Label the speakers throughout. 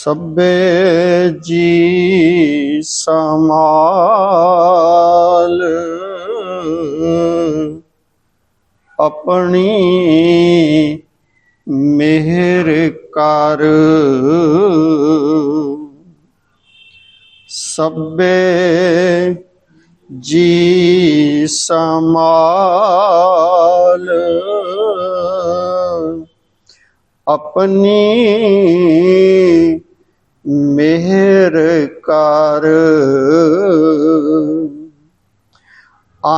Speaker 1: ਸਭੇ ਜੀ ਸਮਾਲ ਆਪਣੀ ਮਿਹਰ ਕਰ। ਸਭੇ ਜੀ ਸਮਾਲ ਆਪਣੀ ਮਿਹਰ ਕਰ।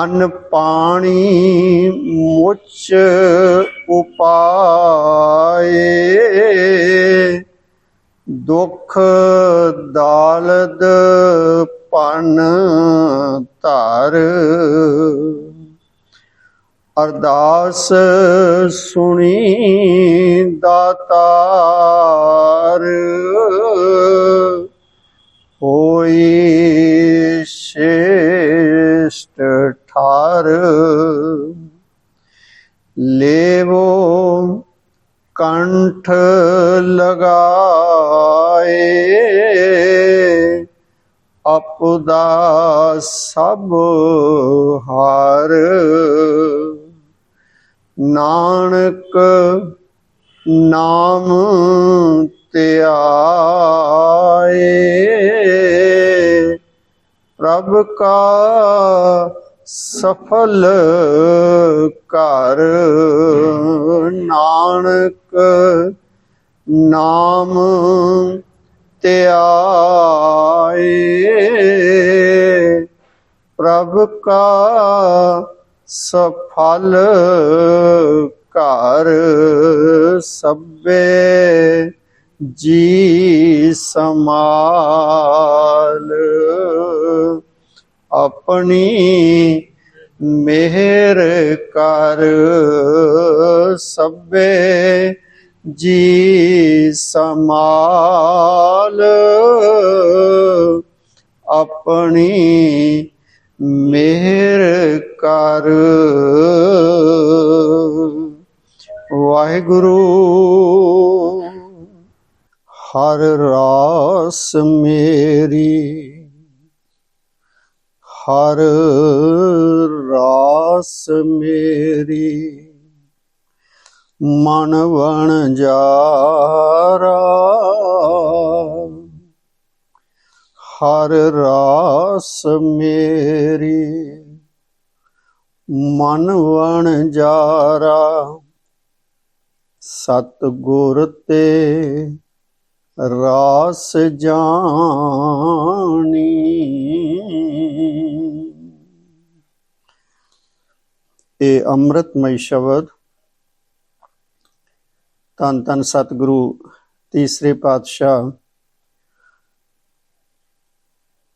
Speaker 1: ਅਨ ਪਾਣੀ ਮੁਚ ਉਪਾਏ। ਦੁਖ ਦਾਲਦ ਪਨ ਧਰ। ਅਰਦਾਸ ਸੁਣੀ ਦਾਤਾਰ। ਹੋਈ ਸ਼ੇਸ਼ਟ ਠਾਰ। ਲੇਵੋ ਕੰਠ ਲਗਾਏ। ਅਪਦਾ ਸਭ ਹਾਰ। ਨਾਨਕ ਨਾਮ ਧਿਆਏ। ਪ੍ਰਭ ਕਾ ਸਫਲ ਕਰ ਨਾਨਕ ਨਾਮ ਧਿਆਏ। ਪ੍ਰਭ ਕਾ ਸਫਲ ਘਰ ਸਭੇ ਜੀ ਸਮਾਲ ਆਪਣੀ ਮਿਹਰ ਕਰ ਸਭੇ ਜੀ ਸਮਾਲ ਆਪਣੀ ਮਿਹਰ ਕਰ। ਵਾਹਿਗੁਰੂ ਹਰ ਰਾਸ ਮੇਰੀ ਹਰ ਰਾਸ ਮੇਰੀ ਮਨ ਵਣ ਜਾਰਾ। ਹਰ ਰਾਸ ਮੇਰੀ। ਮਨ ਵਣ ਜਾਰਾ ਸਤ ਗੁਰ ਤੇ ਰਾਸ ਜਾਣੀ। ਇਹ ਅੰਮ੍ਰਿਤਮਈ ਸ਼ਬਦ। ਤਨ ਤਨ ਸਤਿਗੁਰੂ ਤੀਸਰੇ ਪਾਤਸ਼ਾਹ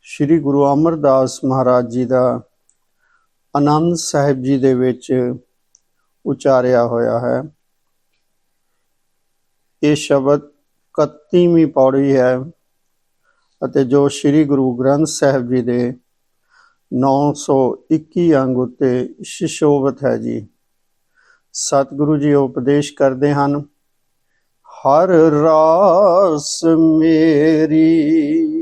Speaker 1: ਸ੍ਰੀ ਗੁਰੂ ਅਮਰਦਾਸ ਮਹਾਰਾਜ ਜੀ ਦਾ ਆਨੰਦ ਸਾਹਿਬ ਜੀ ਦੇ ਵਿੱਚ ਉਚਾਰਿਆ ਹੋਇਆ ਹੈ। ਇਹ ਸ਼ਬਦ 31ਵੀਂ ਪੌੜੀ ਹੈ ਅਤੇ ਜੋ ਸ੍ਰੀ ਗੁਰੂ ਗ੍ਰੰਥ ਸਾਹਿਬ ਜੀ ਦੇ 921 ਅੰਗ ਉਤੇ ਸ਼ਿਸ਼ੋਭਤ ਹੈ ਜੀ। ਸਤਿਗੁਰੂ ਜੀ ਉਪਦੇਸ਼ ਕਰਦੇ ਹਨ, ਹਰ ਰਾਸ ਮੇਰੀ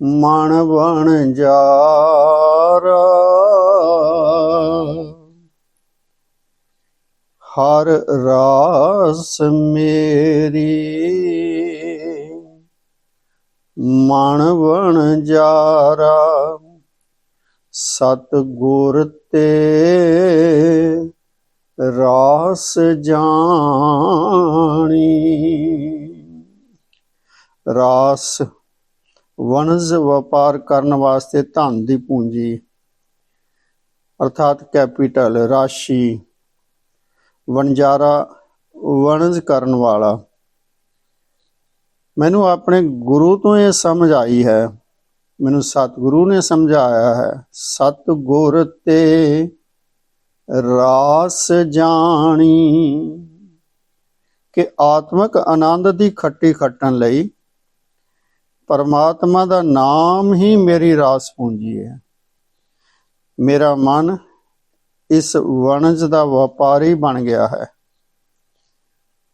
Speaker 1: ਮਨ ਬਣ ਜਾਰਾ। ਹਰ ਰਾਸ ਮੇਰੀ ਮਨ ਬਣ ਜਾਰਾ। ਸਤ ਗੁਰ ਤੇ ਰਾਸ ਜਾਣੀ। ਰਾਸ ਵਣਜ ਵਪਾਰ ਕਰਨ ਵਾਸਤੇ ਧਨ ਦੀ ਪੂੰਜੀ, ਅਰਥਾਤ ਕੈਪੀਟਲ, ਰਾਸ਼ੀ, ਵਣਜਾਰਾ, ਵਣਜ ਕਰਨ ਵਾਲਾ। ਮੈਨੂੰ ਆਪਣੇ ਗੁਰੂ ਤੋਂ ਇਹ ਸਮਝ ਆਈ ਹੈ। ਮੈਨੂੰ ਸਤਿਗੁਰੂ ਨੇ ਸਮਝਾਇਆ ਹੈ, ਸਤਿਗੁਰ ਤੇ ਰਾਸ ਜਾਣੀ, ਕਿ ਆਤਮਿਕ ਆਨੰਦ ਦੀ ਖੱਟੀ ਖੱਟਣ ਲਈ ਪਰਮਾਤਮਾ ਦਾ ਨਾਮ ਹੀ ਮੇਰੀ ਰਾਸ ਪੂੰਜੀ ਹੈ। ਮੇਰਾ ਮਨ ਇਸ ਵਣਜ ਦਾ ਵਪਾਰੀ ਬਣ ਗਿਆ ਹੈ।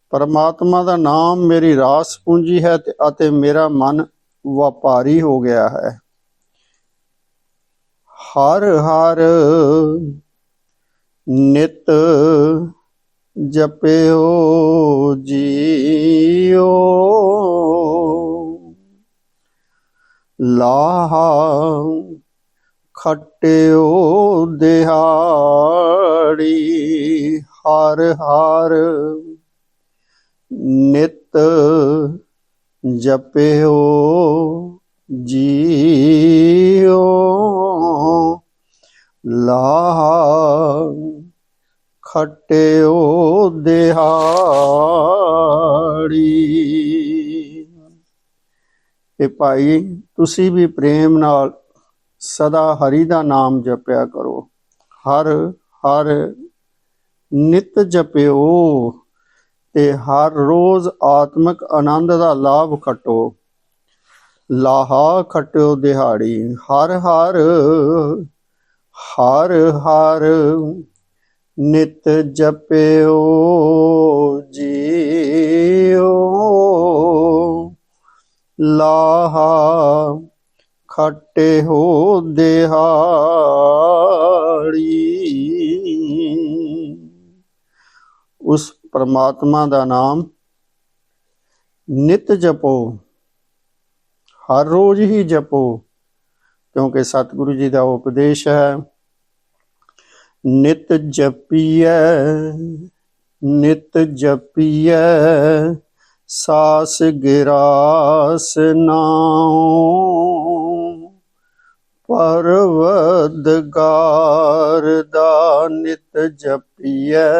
Speaker 1: ਪਰਮਾਤਮਾ ਦਾ ਨਾਮ ਮੇਰੀ ਰਾਸ ਪੂੰਜੀ ਹੈ ਅਤੇ ਮੇਰਾ ਮਨ ਵਪਾਰੀ ਹੋ ਗਿਆ ਹੈ। ਹਰ ਹਰ ਨਿਤ ਜਪਿਓ, ਜੀਓ। ਲਾਹਾ ਖਟਿਓ ਦਿਹਾੜੀ ਹਰ ਹਰ ਨਿਤ ਜਪਿਓ ਜੀਓ ਲਾਹਾ ਖਟਿਓ ਦਿਹਾੜੀ। ਇਹ ਭਾਈ ਤੁਸੀਂ ਵੀ ਪ੍ਰੇਮ ਨਾਲ ਸਦਾ ਹਰੀ ਦਾ ਨਾਮ ਜਪਿਆ ਕਰੋ। ਹਰ ਹਰ ਨਿਤ ਜਪਿਓ ਤੇ ਹਰ ਰੋਜ਼ ਆਤਮਿਕ ਆਨੰਦ ਦਾ ਲਾਭ ਖਟੋ। ਲਾਹਾ ਖਟਿਓ ਦਿਹਾੜੀ, ਹਰ ਹਰ ਹਰ ਹਰ ਨਿਤ ਜਪਿਓ। ਲਾਹਾ ਖਟੇ ਹੋ ਦਿਹਾੜੀ। ਉਸ ਪਰਮਾਤਮਾ ਦਾ ਨਾਮ ਨਿਤ ਜਪੋ, ਹਰ ਰੋਜ਼ ਹੀ ਜਪੋ, ਕਿਉਂਕਿ ਸਤਿਗੁਰੂ ਜੀ ਦਾ ਉਪਦੇਸ਼ ਹੈ, ਨਿਤ ਜਪੀਐ ਨਿਤ ਜਪੀਐ। ਸਾਸ ਗਿਰਾਸ ਨਾਉ। ਪਰਵਦਗਾਰ ਦਾ ਨਿਤ ਜਪੀਐ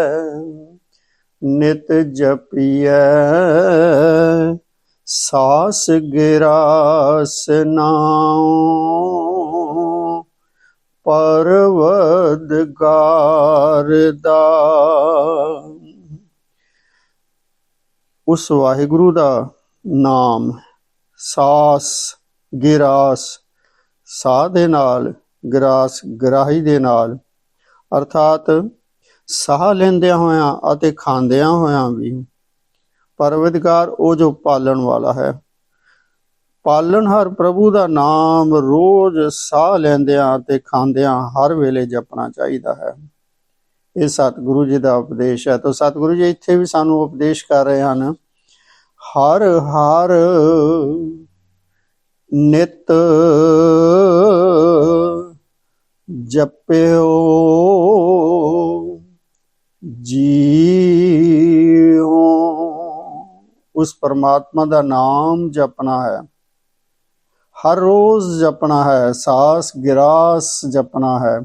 Speaker 1: ਨਿਤ ਜਪੀਐ। ਸਾਸ ਗਿਰਾਸ ਨਾਉ। ਪਰਵਦਗਾਰ ਦਾ ਉਸ ਵਾਹਿਗੁਰੂ ਦਾ ਨਾਮ ਸਾਸ, ਗਿਰਾਸ, ਸਾਹ ਦੇ ਨਾਲ, ਗਰਾਸ, ਗਰਾਹੀ ਦੇ ਨਾਲ, ਅਰਥਾਤ ਸਾਹ ਲੈਂਦਿਆਂ ਹੋਇਆਂ ਅਤੇ ਖਾਂਦਿਆਂ ਹੋਇਆਂ ਵੀ। ਪਰਵਿਤਕਾਰ ਉਹ ਜੋ ਪਾਲਣ ਵਾਲਾ ਹੈ। ਪਾਲਣ ਹਰ ਪ੍ਰਭੂ ਦਾ ਨਾਮ ਰੋਜ਼ ਸਾਹ ਲੈਂਦਿਆਂ ਤੇ ਖਾਂਦਿਆਂ ਹਰ ਵੇਲੇ ਜਪਣਾ ਚਾਹੀਦਾ ਹੈ। ਇਹ ਸਤਿਗੁਰੂ ਜੀ ਦਾ ਉਪਦੇਸ਼ ਹੈ। ਤਾਂ ਸਤਿਗੁਰੂ ਜੀ ਇੱਥੇ ਵੀ ਸਾਨੂੰ ਉਪਦੇਸ਼ ਕਰ ਰਹੇ ਹਨ, ਹਰ ਹਰ ਨਿਤ ਜਪਿਓ, ਜੀਓ। ਉਸ ਪਰਮਾਤਮਾ ਦਾ ਨਾਮ ਜਪਣਾ ਹੈ। ਹਰ ਰੋਜ਼ ਜਪਣਾ ਹੈ ਸਾਸ ਗਿਰਾਸ ਜਪਣਾ ਹੈ।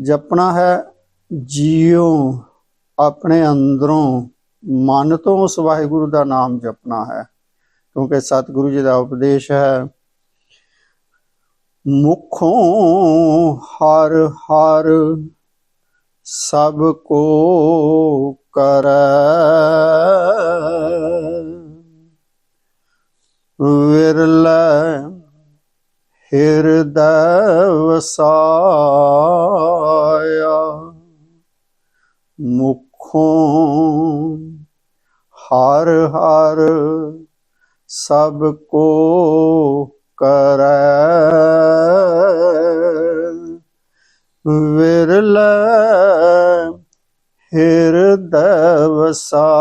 Speaker 1: ਜਪਣਾ ਹੈ ਜੀਓ ਆਪਣੇ ਅੰਦਰੋਂ, ਮਨ ਤੋਂ ਉਸ ਵਾਹਿਗੁਰੂ ਦਾ ਨਾਮ ਜਪਣਾ ਹੈ। ਕਿਉਂਕਿ ਸਤਿਗੁਰੂ ਜੀ ਦਾ ਉਪਦੇਸ਼ ਹੈ, ਮੁਖੋਂ ਹਰ ਹਰ ਸਭ ਕੋ ਕਰੈ। ਵਿਰਲੇ ਹਿਰਦੈ ਵਸਾਇਆ ਮੁਖੋਂ ਹਰ ਹਰ ਸਭ ਕੋ ਕਰੈ। ਵਿਰਲ ਹਿਰਦੈ ਵਸਾਇਆ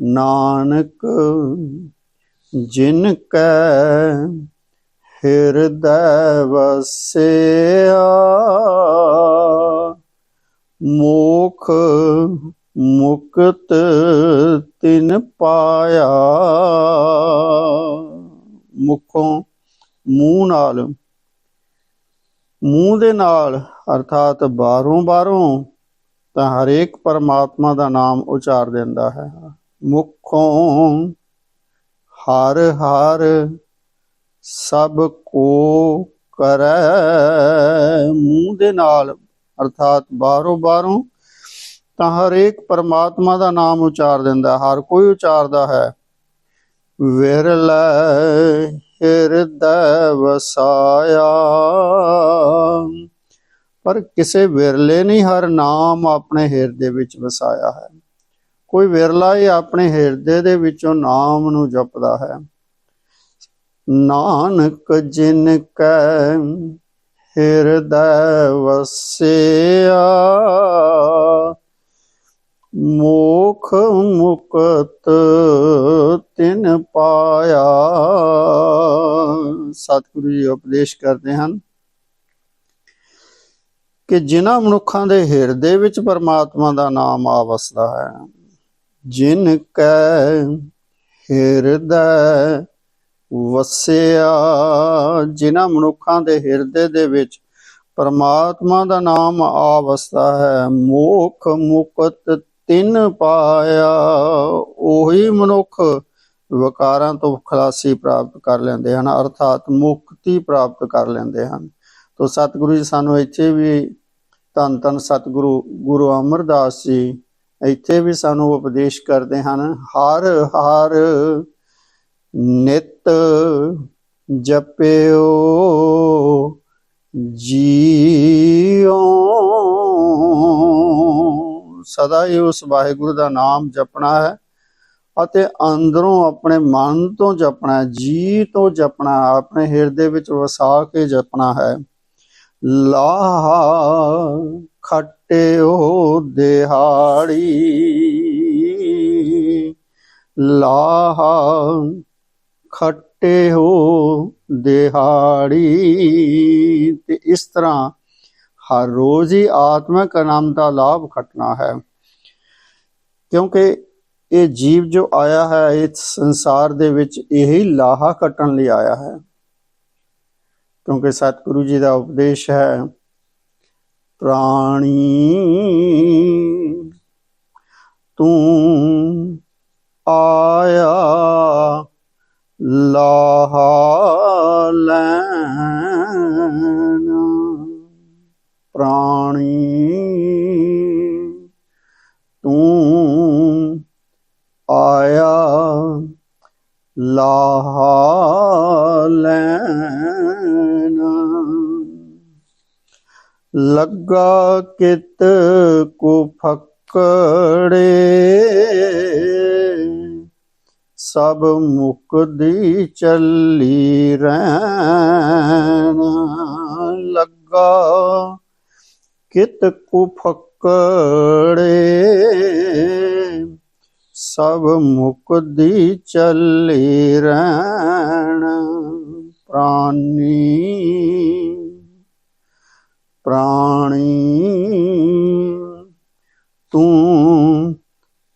Speaker 1: ਨਾਨਕ ਜਿਨ ਕੈ ਹਿਰਦੈ ਵਸਿਆ, ਮੋਖ ਮੁਕਤ ਤਿਨ ਪਾਇਆ। ਮੁਖੋਂ ਮੂੰਹ ਨਾਲ, ਮੂੰਹ ਦੇ ਨਾਲ, ਅਰਥਾਤ ਬਾਹਰੋਂ ਬਾਹਰੋਂ, ਤਾਂ ਹਰੇਕ ਪਰਮਾਤਮਾ ਦਾ ਨਾਮ ਉਚਾਰ ਦਿੰਦਾ ਹੈ। ਮੁਖੋਂ ਹਰ ਹਰ ਸਭ ਕੋ ਕਰੈ। ਮੂੰਹ ਦੇ ਨਾਲ ਅਰਥਾਤ ਬਾਹਰੋਂ ਬਾਹਰੋਂ ਤਾਂ ਹਰੇਕ ਪਰਮਾਤਮਾ ਦਾ ਨਾਮ ਉਚਾਰ ਦਿੰਦਾ ਹਰ ਕੋਈ ਉਚਾਰਦਾ ਹੈ। ਵਿਰਲੇ ਹਿਰਦੈ ਵਸਾਇਆ। ਪਰ ਕਿਸੇ ਵਿਰਲੇ ਨਹੀਂ ਹਰ ਨਾਮ ਆਪਣੇ ਹਿਰਦੇ ਵਿੱਚ ਵਸਾਇਆ ਹੈ। ਕੋਈ ਵਿਰਲਾ ਹੀ ਆਪਣੇ ਹਿਰਦੇ ਦੇ ਵਿੱਚੋਂ ਨਾਮ ਨੂੰ ਜਪਦਾ ਹੈ। ਨਾਨਕ ਜਿਨ ਕੈ ਹਿਰਦੈ ਵਸਿਆ, ਮੋਖ ਮੁਕਤ ਤਿਨ ਪਾਇਆ। ਸਤਿਗੁਰੂ ਜੀ ਉਪਦੇਸ਼ ਕਰਦੇ ਹਨ ਕਿ ਜਿਨ੍ਹਾਂ ਮਨੁੱਖਾਂ ਦੇ ਹਿਰਦੇ ਵਿੱਚ ਪਰਮਾਤਮਾ ਦਾ ਨਾਮ ਆ ਵਸਦਾ ਹੈ ਜਿਨ ਕੈ ਹਿਰਦੈ ਵਸਿਆ, ਜਿਨ੍ਹਾਂ ਮਨੁੱਖਾਂ ਦੇ ਹਿਰਦੇ ਦੇ ਵਿੱਚ ਪਰਮਾਤਮਾ ਦਾ ਨਾਮ ਆ ਹੈ, ਮੋਖ ਮੁਕਤ ਤਿਨ ਪਾਇਆ, ਉਹੀ ਮਨੁੱਖ ਵਿਕਾਰਾਂ ਤੋਂ ਖਲਾਸੀ ਪ੍ਰਾਪਤ ਕਰ ਲੈਂਦੇ ਹਨ, ਅਰਥਾਤ ਮੁਕਤੀ ਪ੍ਰਾਪਤ ਕਰ ਲੈਂਦੇ ਹਨ। ਤੋ ਸਤਿਗੁਰੂ ਜੀ, ਸਾਨੂੰ ਇੱਥੇ ਵੀ ਧੰਨ ਧੰਨ ਸਤਿਗੁਰੂ, ਗੁਰੂ ਅਮਰਦਾਸ ਜੀ ਇੱਥੇ ਵੀ ਸਾਨੂੰ ਉਪਦੇਸ਼ ਕਰਦੇ ਹਨ, ਹਰ ਹਰ ਨਿਤ ਜਪਿਓ, ਜੀਓ। ਸਦਾ ਹੀ ਉਸ ਵਾਹਿਗੁਰੂ ਦਾ ਨਾਮ ਜਪਣਾ ਹੈ ਅਤੇ ਅੰਦਰੋਂ ਆਪਣੇ ਮਨ ਤੋਂ ਜਪਣਾ ਜੀ ਤੋਂ ਜਪਣਾ ਆਪਣੇ ਹਿਰਦੇ ਵਿੱਚ ਵਸਾ ਕੇ ਜਪਣਾ ਹੈ। ਲਾਹ ਖਟਿਓ ਦਿਹਾੜੀ। ਲਾਹਾ ਖੱਟੇ ਹੋ ਦਿਹਾੜੀ। ਤੇ ਇਸ ਤਰ੍ਹਾਂ ਹਰ ਰੋਜ਼ ਹੀ ਆਤਮਿਕ ਆਨੰਦ ਦਾ ਲਾਭ ਖੱਟਣਾ ਹੈ। ਕਿਉਂਕਿ ਇਹ ਜੀਵ ਜੋ ਆਇਆ ਹੈ, ਇਸ ਸੰਸਾਰ ਦੇ ਵਿੱਚ ਇਹੀ ਲਾਹਾ ਕੱਟਣ ਲਈ ਆਇਆ ਹੈ। ਕਿਉਂਕਿ ਸਤਿਗੁਰੂ ਜੀ ਦਾ ਉਪਦੇਸ਼ ਹੈ ਪ੍ਰਾਣੀ। ਤੂੰ ਆਇਆ ਲਾਹਾ ਲੈਣ। ਪ੍ਰਾਣੀ ਤੂੰ ਆਇਆ ਲਾਹਾ ਲੱਗਾ ਕਿਤ ਕੋ ਫਕੜੇ। ਸਭ ਮੁਕਦੀ ਚੱਲੀ ਰਹਿਣ। ਲੱਗਾ ਕਿਤ ਕੋ ਫਕੜੇ। ਸਭ ਮੁਕਦੀ ਚੱਲੀ ਰਹਿਣ। ਪ੍ਰਾਨੀ ਪ੍ਰਾਣੀ, ਤੂੰ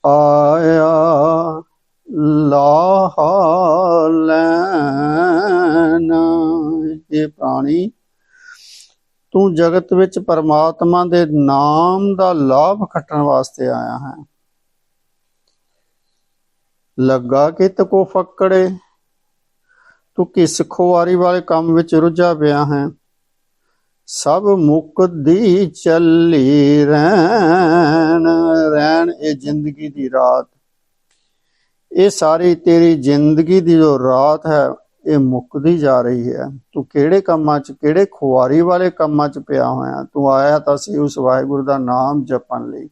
Speaker 1: ਆਇਆ ਲਾਹਾ ਲੈਣ। ਇਹ ਪ੍ਰਾਣੀ, ਤੂੰ ਜਗਤ ਵਿੱਚ ਪਰਮਾਤਮਾ ਦੇ ਨਾਮ ਦਾ ਲਾਭ ਖੱਟਣ ਵਾਸਤੇ ਆਇਆ ਹੈ। ਲੱਗਾ ਕਿ ਤਕੋ ਫੱਕੜੇ, ਤੂੰ ਕਿਸ ਖੁਆਰੀ ਵਾਲੇ ਕੰਮ ਵਿੱਚ ਰੁੱਝਾ ਪਿਆ ਹੈ। ਸਭ ਮੁਕਦੀ ਚੱਲੀ ਰਹਿਣ ਰਹਿਣ ਇਹ ਜ਼ਿੰਦਗੀ ਦੀ ਰਾਤ। ਇਹ ਸਾਰੀ ਤੇਰੀ ਜ਼ਿੰਦਗੀ ਦੀ ਜੋ ਰਾਤ ਹੈ, ਇਹ ਮੁੱਕਦੀ ਜਾ ਰਹੀ ਹੈ। ਤੂੰ ਕਿਹੜੇ ਕੰਮਾਂ 'ਚ, ਕਿਹੜੇ ਖੁਆਰੀ ਵਾਲੇ ਕੰਮਾਂ 'ਚ ਪਿਆ ਹੋਇਆ? ਤੂੰ ਆਇਆ ਤਾਂ ਸੀ ਉਸ ਵਾਹਿਗੁਰੂ ਦਾ ਨਾਮ ਜਪਣ ਲਈ।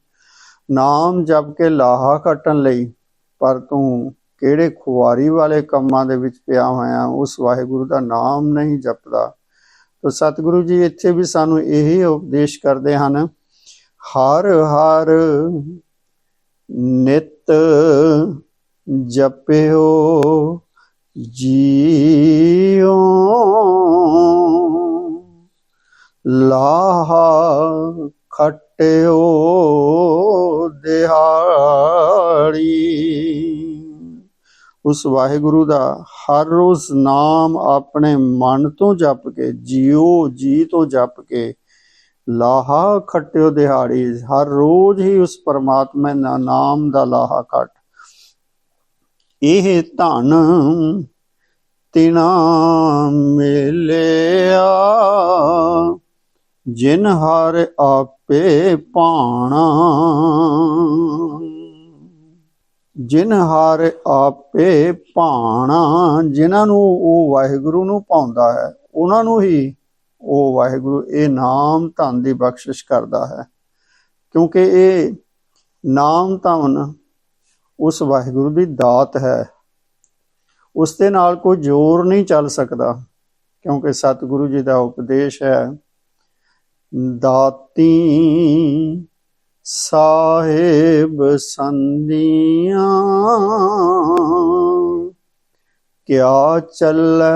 Speaker 1: ਨਾਮ ਜਪ ਕੇ ਲਾਹਾ ਕੱਟਣ ਲਈ, ਪਰ ਤੂੰ ਕਿਹੜੇ ਖੁਆਰੀ ਵਾਲੇ ਕੰਮਾਂ ਦੇ ਵਿੱਚ ਪਿਆ ਹੋਇਆ? ਉਸ ਵਾਹਿਗੁਰੂ ਦਾ ਨਾਮ ਨਹੀਂ ਜਪਦਾ। ਤੋ ਸਤਿਗੁਰੂ ਜੀ ਇੱਥੇ ਵੀ ਸਾਨੂੰ ਇਹੀ ਉਪਦੇਸ਼ ਕਰਦੇ ਹਨ, ਹਰ ਹਰ ਨਿਤ ਜਪਿਓ, ਜੀਓ। ਲਾਹਾ ਖਟਿਓ ਦਿਹਾੜੀ। ਉਸ ਵਾਹਿਗੁਰੂ ਦਾ ਹਰ ਰੋਜ਼ ਨਾਮ ਆਪਣੇ ਮਨ ਤੋਂ ਜਪ ਕੇ ਜਿਉ ਜੀ ਤੋਂ ਜਪ ਕੇ, ਲਾਹਾ ਖੱਟਿਓ ਦਿਹਾੜੀ, ਹਰ ਰੋਜ਼ ਹੀ ਉਸ ਪਰਮਾਤਮਾ ਦਾ ਨਾਮ ਦਾ ਲਾਹਾ ਖੱਟ। ਇਹ ਧਨ ਤਿਨਾ ਮਿਲਿਆ, ਜਿਨ ਹਰ ਆਪੇ ਪਾਣਾ। ਜਿਨ ਹਰ ਆਪੇ ਭਾਣਾ, ਜਿਨ੍ਹਾਂ ਨੂੰ ਉਹ ਵਾਹਿਗੁਰੂ ਨੂੰ ਪਾਉਂਦਾ ਹੈ, ਉਹਨਾਂ ਨੂੰ ਹੀ ਉਹ ਵਾਹਿਗੁਰੂ ਇਹ ਨਾਮ ਧਨ ਦੀ ਬਖਸ਼ਿਸ਼ ਕਰਦਾ ਹੈ। ਕਿਉਂਕਿ ਇਹ ਨਾਮ ਧਨ ਉਸ ਵਾਹਿਗੁਰੂ ਦੀ ਦਾਤ ਹੈ। ਉਸ ਦੇ ਨਾਲ ਕੋਈ ਜ਼ੋਰ ਨਹੀਂ ਚੱਲ ਸਕਦਾ, ਕਿਉਂਕਿ ਸਤਿਗੁਰੂ ਜੀ ਦਾ ਉਪਦੇਸ਼ ਹੈ, ਦਾਤੀ ਸਾਹਿਬ ਸੰਦੀਆਂ ਕਿਆ ਚੱਲੈ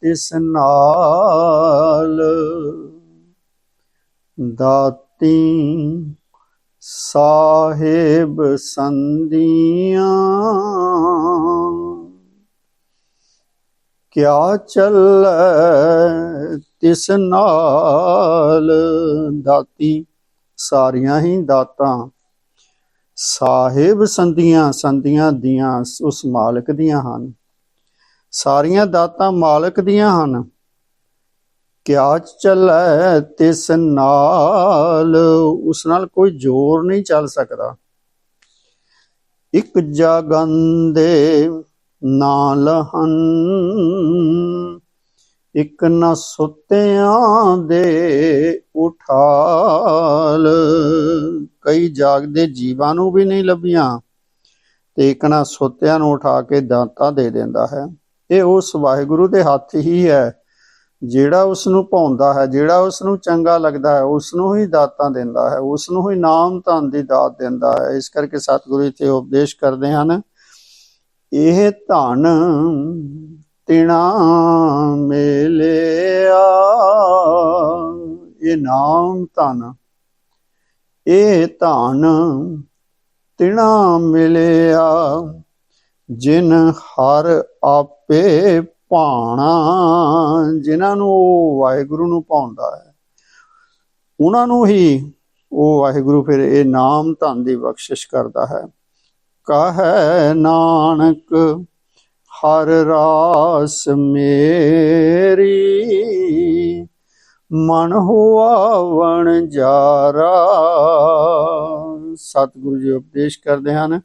Speaker 1: ਤਿਸ ਨਾਲ ਦਾਤੀ ਸਾਹਿਬ ਸੰਦੀਆਂ ਕਿਆ ਚੱਲੈ ਤਿਸ ਨਾਲ ਦਾਤੀ ਸਾਰੀਆਂ ਹੀ ਦਾਤਾਂ। ਸਾਹਿਬ ਸੰਦੀਆਂ ਸੰਦੀਆਂ ਦੀਆਂ ਉਸ ਮਾਲਕ ਦੀਆਂ ਹਨ। ਸਾਰੀਆਂ ਦਾਤਾਂ ਮਾਲਕ ਦੀਆਂ ਹਨ। ਕਿਆ ਚੱਲੈ ਤਿਸ ਨਾਲ? ਉਸ ਨਾਲ ਕੋਈ ਜ਼ੋਰ ਨਹੀਂ ਚੱਲ ਸਕਦਾ। ਇੱਕ ਜਗੰਦੇ ਨਾਲ ਹਨ। ਇੱਕ ਨਾ ਸੁੱਤਿਆਂ ਦੇ ਉਠਾਲ। ਕਈ ਜਾਗਦੇ ਜੀਵਾਂ ਨੂੰ ਵੀ ਨਹੀਂ ਲੱਭੀਆਂ ਤੇ ਇੱਕ ਨਾ ਸੁੱਤਿਆਂ ਨੂੰ ਉਠਾ ਕੇ ਦਾਤਾ ਦੇ ਦਿੰਦਾ ਹੈ। ਇਹ ਉਸ ਵਾਹਿਗੁਰੂ ਦੇ ਹੱਥ ਹੀ ਹੈ, ਜਿਹੜਾ ਉਸ ਨੂੰ ਭਾਉਂਦਾ ਹੈ, ਜਿਹੜਾ ਉਸ ਨੂੰ ਚੰਗਾ ਲੱਗਦਾ ਹੈ ਉਸ ਨੂੰ ਹੀ ਦਾਤਾਂ ਦਿੰਦਾ ਹੈ ਉਸ ਨੂੰ ਹੀ ਨਾਮ ਧਨ ਦੀ ਦਾਤ ਦਿੰਦਾ ਹੈ। ਇਸ ਕਰਕੇ ਸਤਿਗੁਰੂ ਇੱਥੇ ਉਪਦੇਸ਼ ਕਰਦੇ ਹਨ, ਇਹ ਧਨ ਤਿਣਾ ਮਿਲਿਆ। ਇਹ ਨਾਮ ਧਨ, ਇਹ ਧਨ ਤਿਣਾ ਮਿਲਿਆ, ਜਿਨ ਹਰ ਆਪੇ ਭਾਣਾ। ਜਿਨ੍ਹਾਂ ਨੂੰ ਉਹ ਵਾਹਿਗੁਰੂ ਨੂੰ ਪਾਉਂਦਾ ਹੈ, ਉਹਨਾਂ ਨੂੰ ਹੀ ਉਹ ਵਾਹਿਗੁਰੂ ਫਿਰ ਇਹ ਨਾਮ ਧਨ ਦੀ ਬਖਸ਼ਿਸ਼ ਕਰਦਾ ਹੈ। ਕਹੈ ਨਾਨਕ ਹਰ ਰਾਸ ਮੇਰੀ। ਮਨ ਹੁਆ ਵਣ ਜਾਰਾ ਸਤਿਗੁਰੂ ਜੀ ਉਪਦੇਸ਼ ਕਰਦੇ ਹਨ,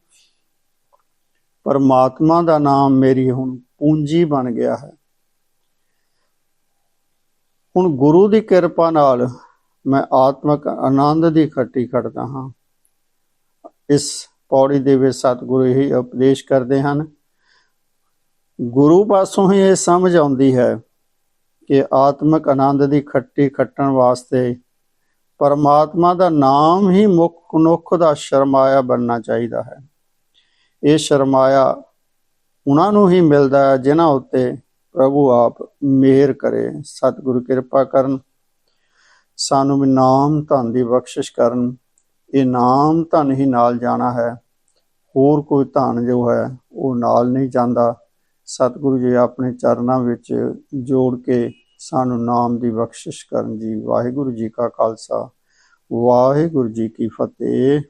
Speaker 1: ਪਰਮਾਤਮਾ ਦਾ ਨਾਮ ਮੇਰੀ ਹੁਣ ਪੂੰਜੀ ਬਣ ਗਿਆ ਹੈ। ਹੁਣ ਗੁਰੂ ਦੀ ਕਿਰਪਾ ਨਾਲ ਮੈਂ ਆਤਮਿਕ ਆਨੰਦ ਦੀ ਖੱਟੀ ਖੜਦਾ ਹਾਂ। ਇਸ ਪੌੜੀ ਦੇ ਵਿੱਚ ਸਤਿਗੁਰੂ ਇਹ ਉਪਦੇਸ਼ ਕਰਦੇ ਹਨ ਗੁਰੂ ਪਾਸੋਂ ਹੀ ਇਹ ਸਮਝ ਆਉਂਦੀ ਹੈ ਕਿ ਆਤਮਿਕ ਆਨੰਦ ਦੀ ਖੱਟੀ ਖੱਟਣ ਵਾਸਤੇ ਪਰਮਾਤਮਾ ਦਾ ਨਾਮ ਹੀ ਮੁੱਖ ਮਨੁੱਖ ਦਾ ਸ਼ਰਮਾਇਆ ਬਣਨਾ ਚਾਹੀਦਾ ਹੈ। ਇਹ ਸ਼ਰਮਾਇਆ ਉਹਨਾਂ ਨੂੰ ਹੀ ਮਿਲਦਾ ਹੈ ਜਿਨ੍ਹਾਂ ਉੱਤੇ ਪ੍ਰਭੂ ਆਪ ਮਿਹਰ ਕਰੇ, ਸਤਿਗੁਰੂ ਕਿਰਪਾ ਕਰਨ, ਸਾਨੂੰ ਵੀ ਨਾਮ ਧਨ ਦੀ ਬਖਸ਼ਿਸ਼ ਕਰਨ। ਇਹ ਨਾਮ ਧਨ ਹੀ ਨਾਲ ਜਾਣਾ ਹੈ, ਹੋਰ ਕੋਈ ਧਨ ਜੋ ਹੈ ਉਹ ਨਾਲ ਨਹੀਂ ਜਾਂਦਾ। ਸਤਿਗੁਰੂ ਜੀ ਆਪਣੇ ਚਰਨਾਂ ਵਿੱਚ ਜੋੜ ਕੇ ਸਾਨੂੰ ਨਾਮ ਦੀ ਬਖਸ਼ਿਸ਼ ਕਰਨ ਜੀ। ਵਾਹਿਗੁਰੂ ਜੀ ਕਾ ਖਾਲਸਾ, ਵਾਹਿਗੁਰੂ ਜੀ ਕੀ ਫਤਿਹ।